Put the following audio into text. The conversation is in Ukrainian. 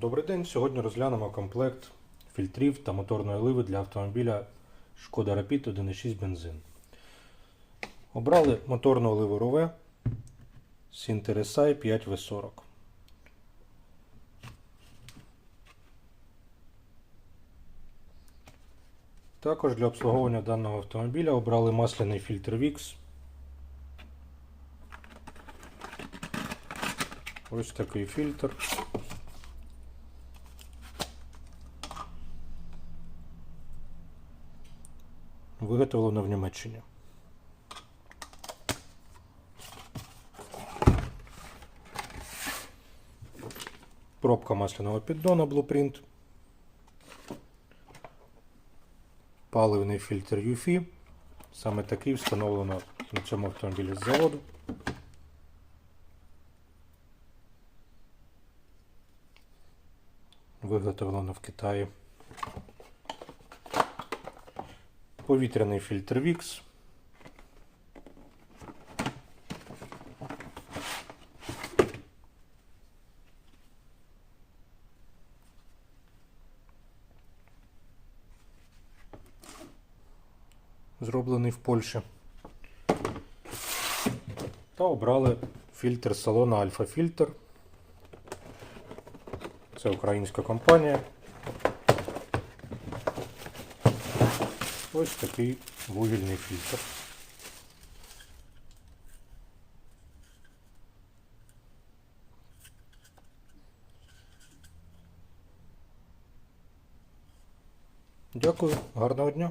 Добрий день. Сьогодні розглянемо комплект фільтрів та моторної оливи для автомобіля Шкода Rapid 1.6 бензин. Обрали моторну оливу Sinter 5V40. Також для обслуговування даного автомобіля обрали масляний фільтр VIX. Ось такий фільтр. Виготовлено в Німеччині. Пробка масляного піддона Blueprint. Паливний фільтр UFI. Саме такий встановлено на цьому автомобілі з заводу. Виготовлено в Китаї. Повітряний фільтр VIX. Зроблений в Польщі. Та обрали фільтр салона Альфа Фільтр. Це українська компанія. Ось такий вугільний фільтр. Дякую, гарного дня.